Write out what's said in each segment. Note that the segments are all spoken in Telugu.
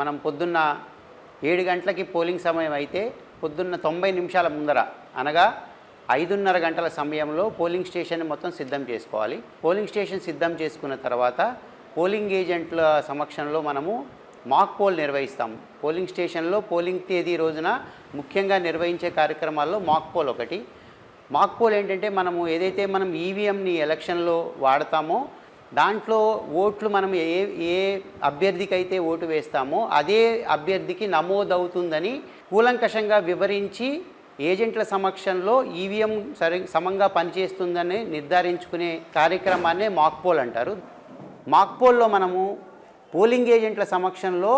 మనం పొద్దున్న ఏడు గంటలకి పోలింగ్ సమయం అయితే పొద్దున్న తొంభై నిమిషాల ముందర అనగా ఐదున్నర గంటల సమయంలో పోలింగ్ స్టేషన్ మొత్తం సిద్ధం చేసుకోవాలి. పోలింగ్ స్టేషన్ సిద్ధం చేసుకున్న తర్వాత పోలింగ్ ఏజెంట్ల సమక్షంలో మనము మాక్ పోల్ నిర్వహిస్తాం. పోలింగ్ స్టేషన్లో పోలింగ్ తేదీ రోజున ముఖ్యంగా నిర్వహించే కార్యక్రమాల్లో మాక్ పోల్ ఒకటి. మాక్ పోల్ ఏంటంటే మనము ఏదైతే మనం ఈవీఎంని ఎలక్షన్లో వాడతామో దాంట్లో ఓట్లు మనం ఏ ఏ అభ్యర్థికి అయితే ఓటు వేస్తామో అదే అభ్యర్థికి నమోదవుతుందని కూలంకషంగా వివరించి ఏజెంట్ల సమక్షంలో ఈవీఎం సరి సమంగా పనిచేస్తుందని నిర్ధారించుకునే కార్యక్రమాన్నే మాక్ పోల్ అంటారు. మాక్ పోల్లో మనము పోలింగ్ ఏజెంట్ల సమక్షంలో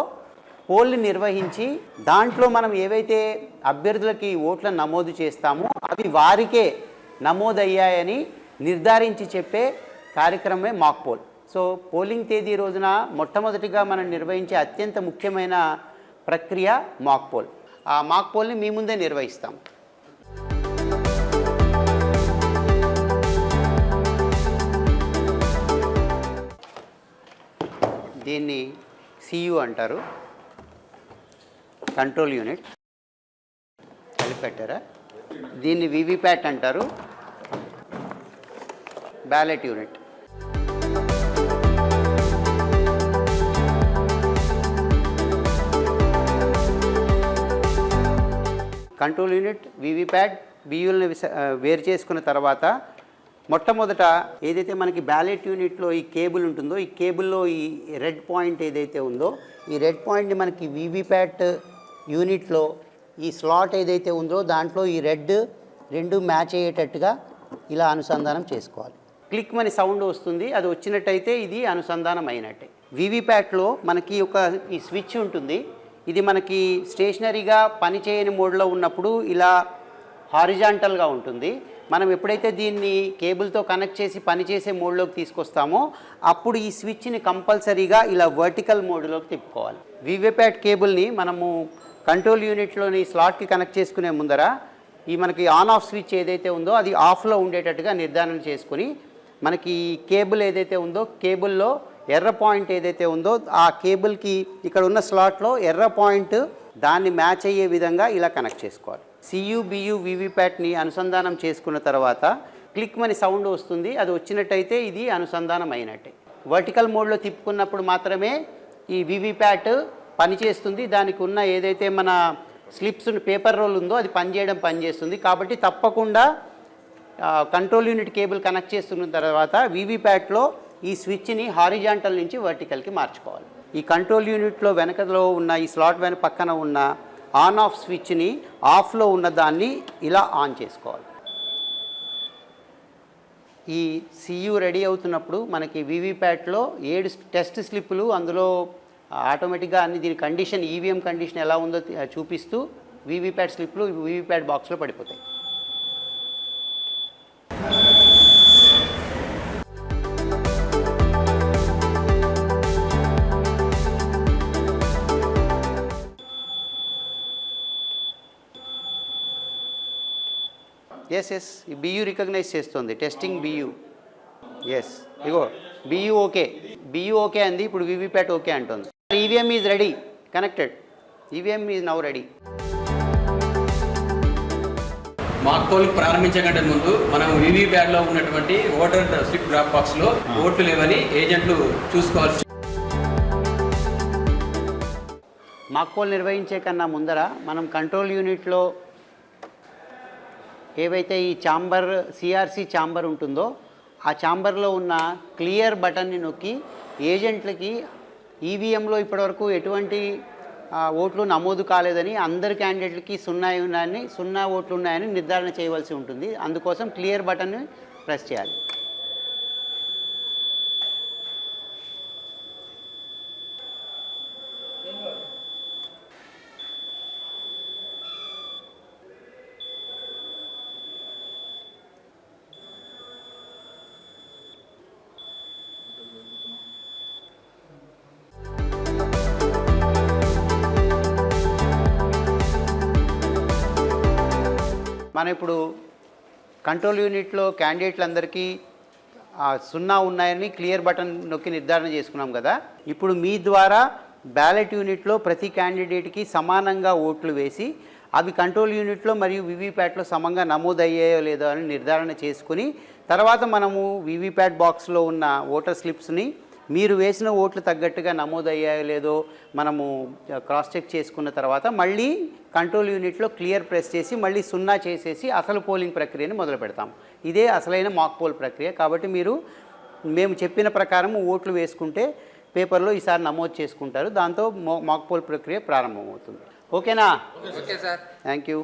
పోల్ని నిర్వహించి దాంట్లో మనం ఏవైతే అభ్యర్థులకి ఓట్లను నమోదు చేస్తామో అవి వారికే నమోదయ్యాయని నిర్ధారించి చెప్పే కార్యక్రమమే మాక్ పోల్. సో పోలింగ్ తేదీ రోజున మొట్టమొదటిగా మనం నిర్వహించే అత్యంత ముఖ్యమైన ప్రక్రియ మాక్ పోల్. ఆ మాక్ పోల్ని మీ ముందే నిర్వహిస్తాం. దీన్ని సియు అంటారు. Control unit. కలిపెట్టారా? దీన్ని వివిప్యాట్ అంటారు. Ballot unit. Control unit VVPAT బియ్యుల్ని వేరు చేసుకున్న తర్వాత మొట్టమొదట ఏదైతే మనకి బ్యాలెట్ యూనిట్లో ఈ కేబుల్ ఉంటుందో ఈ కేబుల్లో ఈ రెడ్ పాయింట్ ఏదైతే ఉందో ఈ రెడ్ పాయింట్ని మనకి వివిప్యాట్ యూనిట్లో ఈ స్లాట్ ఏదైతే ఉందో దాంట్లో ఈ రెడ్ రెండు మ్యాచ్ అయ్యేటట్టుగా ఇలా అనుసంధానం చేసుకోవాలి. క్లిక్ అని సౌండ్ వస్తుంది అది వచ్చినట్టయితే ఇది అనుసంధానం అయినట్టే వివిప్యాట్లో మనకి ఒక ఈ స్విచ్ ఉంటుంది ఇది మనకి స్టేషనరీగా పనిచేయని మోడ్లో ఉన్నప్పుడు ఇలా హారిజాంటల్గా ఉంటుంది. మనం ఎప్పుడైతే దీన్ని కేబుల్తో కనెక్ట్ చేసి పనిచేసే మోడ్లోకి తీసుకొస్తామో అప్పుడు ఈ స్విచ్ని కంపల్సరీగా ఇలా వర్టికల్ మోడ్లోకి తిప్పుకోవాలి. వివిప్యాట్ కేబుల్ని మనము కంట్రోల్ యూనిట్లోని స్లాట్కి కనెక్ట్ చేసుకునే ముందర ఈ మనకి ఆన్ ఆఫ్ స్విచ్ ఏదైతే ఉందో అది ఆఫ్లో ఉండేటట్టుగా నిర్ధారణ చేసుకుని మనకి కేబుల్ ఏదైతే ఉందో కేబుల్లో ఎర్ర పాయింట్ ఏదైతే ఉందో ఆ కేబుల్కి ఇక్కడ ఉన్న స్లాట్లో ఎర్ర పాయింట్ దాన్ని మ్యాచ్ అయ్యే విధంగా ఇలా కనెక్ట్ చేసుకోవాలి. సియుబియు వివిప్యాట్ని అనుసంధానం చేసుకున్న తర్వాత క్లిక్ మని సౌండ్ వస్తుంది. అది వచ్చినట్టయితే ఇది అనుసంధానం అయినట్టే. వర్టికల్ మోడ్లో తిప్పుకున్నప్పుడు మాత్రమే ఈ వివిప్యాట్ పనిచేస్తుంది దానికి ఉన్న ఏదైతే మన స్లిప్స్ పేపర్ రోల్ ఉందో అది పనిచేయడం పనిచేస్తుంది కాబట్టి తప్పకుండా కంట్రోల్ యూనిట్ కేబుల్ కనెక్ట్ చేస్తున్న తర్వాత వివిప్యాట్లో ఈ స్విచ్ని హారిజాంటల్ నుంచి వర్టికల్కి మార్చుకోవాలి. ఈ కంట్రోల్ యూనిట్లో వెనకలో ఉన్న ఈ స్లాట్ వెనక పక్కన ఉన్న ఆన్ ఆఫ్ స్విచ్ని ఆఫ్లో ఉన్న దాన్ని ఇలా ఆన్ చేసుకోవాలి. ఈ సియు రెడీ అవుతున్నప్పుడు మనకి వివిప్యాట్లో ఏడు టెస్ట్ స్లిప్పులు అందులో ఆటోమేటిక్గా అన్ని దీని కండిషన్ ఈవీఎం కండిషన్ ఎలా ఉందో చూపిస్తూ వివిప్యాట్ స్లిప్లు వివిప్యాట్ బాక్స్లో పడిపోతాయి. ఎస్ ఎస్ బియు రికగ్నైజ్ చేస్తుంది. టెస్టింగ్ బియు ఎస్ ఇగో బియు ఓకే బియు ఓకే అంది. ఇప్పుడు వివిప్యాట్ ఓకే అంటుంది. EVM is ready connected EVM is now ready mock polling ప్రారంభించే కంటే ముందు మనం వివి బ్యాగ్లో ఉన్నటువంటి ఓటర్ స్లిప్ డ్రాప్ బాక్స్లో ఓట్లు లేవని ఏజెంట్లు చూసుకోవాల్సి మాక్ పోల్ నిర్వహించే కన్నా ముందర మనం కంట్రోల్ యూనిట్లో ఏవైతే ఈ ఛాంబర్ సిఆర్సి ఛాంబర్ ఉంటుందో ఆ ఛాంబర్లో ఉన్న క్లియర్ బటన్ని నొక్కి ఏజెంట్లకి ఈవీఎంలో ఇప్పటివరకు ఎటువంటి ఓట్లు నమోదు కాలేదని అందరి క్యాండిడేట్లకి సున్నా ఉన్నాయని సున్నా ఓట్లు ఉన్నాయని నిర్ధారణ చేయవలసి ఉంటుంది. అందుకోసం క్లియర్ బటన్ని ప్రెస్ చేయాలి. మనం ఇప్పుడు కంట్రోల్ యూనిట్లో క్యాండిడేట్లందరికీ సున్నా ఉన్నాయని క్లియర్ బటన్ నొక్కి నిర్ధారణ చేసుకున్నాం కదా. ఇప్పుడు మీ ద్వారా బ్యాలెట్ యూనిట్లో ప్రతి క్యాండిడేట్కి సమానంగా ఓట్లు వేసి అవి కంట్రోల్ యూనిట్లో మరియు వివిప్యాట్లో సమంగా నమోదయ్యాయో లేదో అని నిర్ధారణ చేసుకుని తర్వాత మనము వివిప్యాట్ బాక్స్లో ఉన్న ఓటర్ స్లిప్స్ని మీరు వేసిన ఓట్లు తగ్గట్టుగా నమోదయ్యాయో లేదో మనము క్రాస్ చెక్ చేసుకున్న తర్వాత మళ్ళీ కంట్రోల్ యూనిట్లో క్లియర్ ప్రెస్ చేసి మళ్ళీ సున్నా చేసేసి అసలు పోలింగ్ ప్రక్రియని మొదలు పెడతాం. ఇదే అసలైన మాక్ పోల్ ప్రక్రియ. కాబట్టి మీరు మేము చెప్పిన ప్రకారం ఓట్లు వేసుకుంటే పేపర్లో ఈసారి నమోదు చేసుకుంటారు. దాంతో మాక్ పోల్ ప్రక్రియ ప్రారంభమవుతుంది. ఓకేనా? Okay sir. Thank you